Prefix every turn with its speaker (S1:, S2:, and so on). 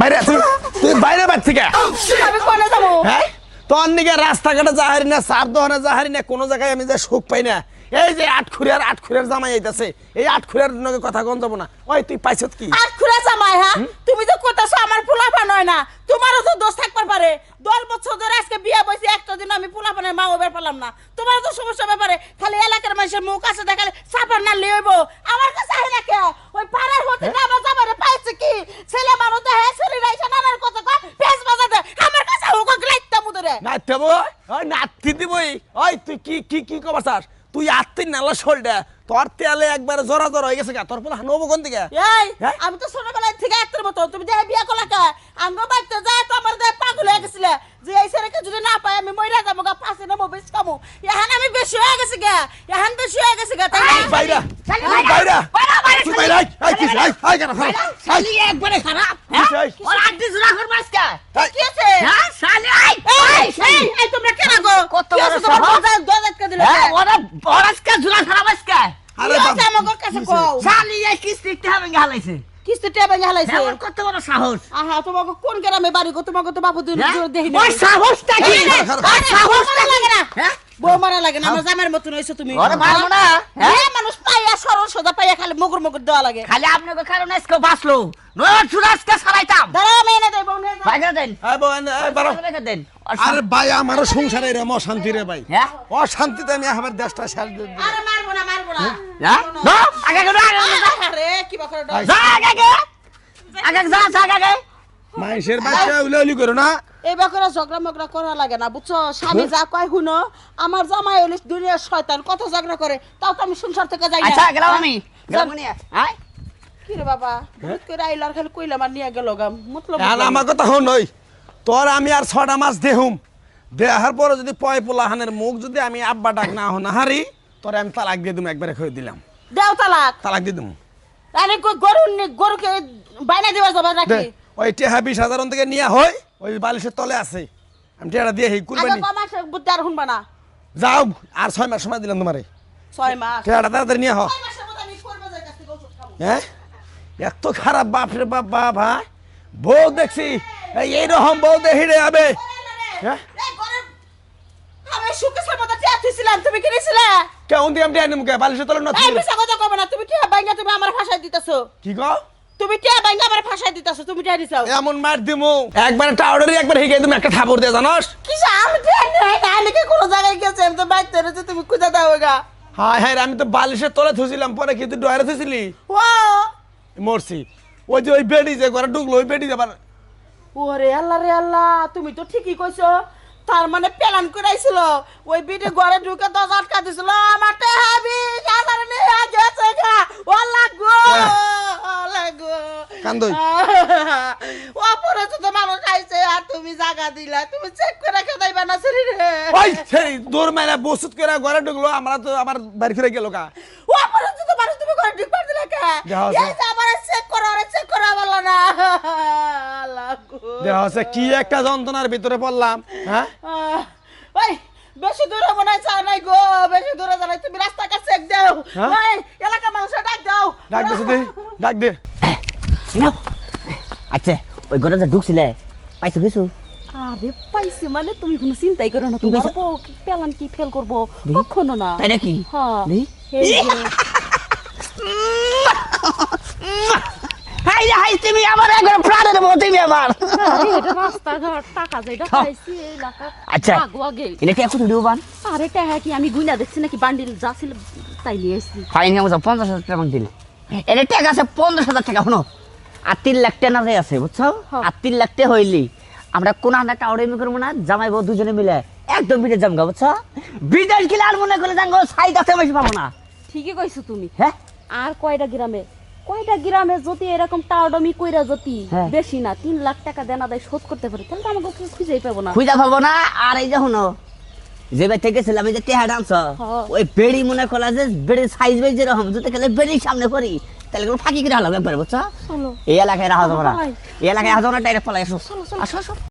S1: বাইরে তুই তুই বাইরে বাদ থেকে।
S2: আমি কোনে যাব।
S1: হ্যাঁ? তোর নিকে রাস্তাঘাটে যাহারি না সার দোকানে যাহারি না কোনো জায়গায় আমি যে সুখ পাই না। এই যে আটখুরিয়ার আটখুরিয়ার জামাই আইতাছে এই আটখুরিয়ার নগে কথা কোন যাব না। ওই তুই পাইছত কি?
S2: জামাই হ্যাঁ? তুমি তো কইতাছো আমার পোলাপা নয় না তোমারও তো দোষ থাকবার পারে। দশ বছর ধরে আজকে বিয়ে বসে একটা দিন আমি পোলাপানের মা ওবার পেলাম না। তোমারও তো সমস্যা ব্যাপারে। খালি এলাকার মানুষের মুখ আছে দেখালে সাফার না লিয়েব আমার কাছে আহে না কে ওই পাড়ার হতে না আমার জামারে পাইছে কি ছেলে মানুষ তো হ্যাঁ ছেলে রাইছে নানার কথা কয় পেঁচ বাজাতে আমার কাছে হুক লাইতা মুদরে
S1: নাচতে নাচতে দিবই ওই তুই কি কি কি কবার চাস তুই আত্মি নালা শোলটা তোর তেলে একবারে জরা জরা হয়ে গেছে গা। তোর পোলা হানবো কোন দিকে?
S2: এই
S1: হ্যাঁ?
S2: আমি তো ছোটবেলায় থেকে একটার মতো। তুমি যে বিয়ে করলা কে? আঙ্গ বাড়িতে যায় তো আমার দেহ পাগল হয়ে গেছিলে। যে এই ছেলেকে যদি না পাই আমি মইরা যাব গা পাশে নেব বেশ কামু এখন আমি বেশি হয়ে গেছি গা। এখন বেশি হয়ে গেছি গা তাই
S1: বাইরা।
S2: বাইরা।
S1: তুই বাইরা আই কি আই আই কেন? খারাপ
S3: শালি একবারে খারাপ।
S1: হ্যাঁ?
S3: ওর
S2: কি? আছে?
S3: হ্যাঁ শালি আই
S2: এই, এই, এই, তোমরা কেন গো?
S3: কত
S2: কি
S3: বড়
S2: আছে তোমার
S3: সাহস?
S2: দরজা- দরজা আটকে দিলে
S3: হ্যাঁ? ওরা ওর আজকে জোড়া
S1: আরে বাবা
S2: আমাগোর কাছে কও?
S3: শালি এই হবে হালাইছে
S2: কিস্তি টেবে গেলাইছে।
S3: হ্যাঁ কত বড় সাহস
S2: আহা, তোমাকে কোন গ্রামে বাড়ি গো? তোমাকে তো বাবু দুই-
S3: হ্যাঁ?
S2: দেখি।
S3: ওর সাহসটা কি
S2: লাগে না।
S3: হ্যাঁ
S2: মারা লাগে না, আমার জামাইয়ের মতন হইছো তুমি।
S3: ওরে মারবো না? হ্যাঁ?
S2: হ্যাঁ, মানুষ পাইয়া সরল সোজা পাইয়া খালি মুগুর মুগুর দেওয়া লাগে।
S3: খালি আপনাকে কারণে আজকে বাঁচলো। নয় সারাইতাম
S2: দাঁড়াও
S3: বাইরে দেন।
S1: বউ, বাড়াও।
S3: দেন
S1: আরে ভাই আমারও সংসারে এরম অশান্তি রে ভাই।
S3: হ্যাঁ?
S1: অশান্তিতে আমি আমার দেশটা
S2: আরে মারবো না মারবো না।
S3: হ্যাঁ? না। আগে আগে
S2: আরে কি বাকরে
S3: আগে আগে আগে যা যা আগে আগে
S1: মানুষের বাচ্চা উলে উলি করো না।
S2: এই বাকরে ঝগড়া মগড়া করা লাগে না বুঝছ? স্বামী যা কয় শুনো আমার জামাই হইলে দুনিয়ার শয়তান কত ঝগড়া করে তাও তো আমি সংসার থেকে যাই
S3: আচ্ছা গেলাম আমি। গেলাম নিয়ে। হ্যাঁ
S2: কি রে বাবা? হুট করে আইলো আর খালি কইলাম আর নিয়ে গেল গাম মতলব
S1: আমার কথা হন নই তোর আমি আর ছটা মাস দেহুম। দেহার পরে যদি পয় পোলাহানের মুখ যদি আমি আব্বা ডাক না হন হারি তোরে আমি তালাক দিয়ে দিম একবারে খেয়ে দিলাম।
S2: দেও তালাক।
S1: তালাক দিয়ে দিম।
S2: আরে কই গরু নি- গরুকে বাইনা দিবা যাবে নাকি?
S1: ওই টেহা বিশ হাজার থেকে নিয়ে হয় ওই বালিশের তলে আছে। আমি টেহাটা দিয়ে হেই কুরবানি
S2: বুদ্ধি আর শুনবা না।
S1: যাও আর ছয় মাস সময় দিলাম তোমারে।
S2: ছয় মাস।
S1: টেহাটা তাড়াতাড়ি নিয়ে। হ্যাঁ? এত খারাপ বাপ রে বাপ বাপ ভাই। বউ দেখছি এই এইরকম বউ দেখি রে আবে। হ্যাঁ?
S2: তুমি কি?
S1: কেমন দিয়ে আমি বালিশের তলে না
S2: তুমি টিয়া বাইঙ্গা তুমি আমার দিতেছো।
S1: কি
S2: তুমি টিয়া বাইঙ্গা আমার ফাঁসাই দিতেছো, তুমি টিয়া দিছো।
S1: এমন মার দিমু একবার টাউডারি একবার হিগে তুমি একটা দিয়ে জানোস
S2: কিসে আমি টিয়া নেই না, আমি কি কোনো জায়গায় গেছি, আমি তো বাইতে রয়েছি, তুমি খুঁজে দাও গা।
S1: হায় হায় আমি তো বালিশের তলে থুছিলাম পরে কি তুই ডয়ারে থুছিলি
S2: ও,
S1: মরছি ওই যে ওই বেডি যে ঘরে ঢুকলো ওই বেডি আবার
S2: ওরে আল্লাহ রে আল্লাহ, তুমি তো ঠিকই কইছো। তার মানে প্ল্যান করাইছিল ওই বিটি ঘরে ঢুকে দরজা আটকা দিছিল আমার টেহাবি সাধারণ নিয়ে গেছে গা ও লাগো লাগো
S1: কান্দই।
S2: অপরিচিত মানুষ আইছে আর তুমি জায়গা দিলা তুমি চেক করে খেদাইবা না শরীরে।
S1: ওই সেই মাইরা বসুত করে ঘরে ঢুকলো আমরা তো আবার ফিরে গেল কা
S2: মানুষ তুমি ঘরে ঢুকবার দিলা কে। এই যে আমার চেক করো আরে চেক করা না
S1: দেহ কি একটা যন্ত্রণার ভিতরে পড়লাম হ্যাঁ?
S2: ওই বেশি দূরে মনে হয় চা নাই গো বেশি দূরে জানাই তুমি রাস্তা কাছে চেক দাও।
S1: হ্যাঁ?
S2: এলাকা মানুষের ডাক দাও।
S1: ডাক দে ডাক দে।
S3: আচ্ছা ওই ঘরে যে ঢুকছিলে পাইছো কিছু
S4: আরে পাইছি মানে তুমি কোনো চিন্তাই করো না তোমার বউ কি পেলাম কি ফেল করব কখনো না
S3: তাই নাকি
S4: হ্যাঁ
S3: দেখি।
S4: এই যে,
S3: হাই রে হাই তুমি আমার একবার তুমি আমার
S4: রাস্তাঘাট টাকা যেটা পাইছি
S3: আচ্ছা। এটা কি এখন দিও বান
S4: আরে টাকা কি আমি গুইনা দেখছি নাকি বান্ডিল যা তাই নিয়ে এসছি
S3: ফাইন আমার পঞ্চাশ হাজার টাকা দিল এটা টাকা আছে পঞ্চাশ হাজার টাকা শোনো লাখ টাকা না আছে বুঝছ
S4: হ্যাঁ।
S3: লাখ টাকা হইলি। আমরা কোন হাতে টাউরে মি করব না জামাই বউ দুজনে মিলে একদম বিদেশ যাম গা বুঝছ বিদেশ গেলে আর মনে করে যাঙ্গো সাইড আছে বেশি পাবো না।
S4: ঠিকই কইছো তুমি।
S3: হ্যাঁ?
S4: আর কয়টা গ্রামে? কয়টা গ্রামে যদি এরকম টাউডমি কইরা যদি
S3: হ্যাঁ।
S4: বেশি না তিন লাখ টাকা দেনা দেয় শোধ করতে পারি তাহলে তো আমাকে কেউ খুঁজেই পাবো না।
S3: খুঁজা পাবো না। আর এই যে শুনো যে ভাই থেকে ছিলাম এই যে টেহা ডান্স
S4: হ্যাঁ।
S3: ওই বেড়ি মনে করা যে বেড়ির সাইজ বেড়ি যেরকম যদি খেলে বেড়ির সামনে করি তাহলে কোনো ফাঁকি করে হলো একবার বুঝছ? এই এলাকায় রাখা যাব না। এই এলাকায় আসো না ডাইরেক্ট পলাই আসো। আসো আসো।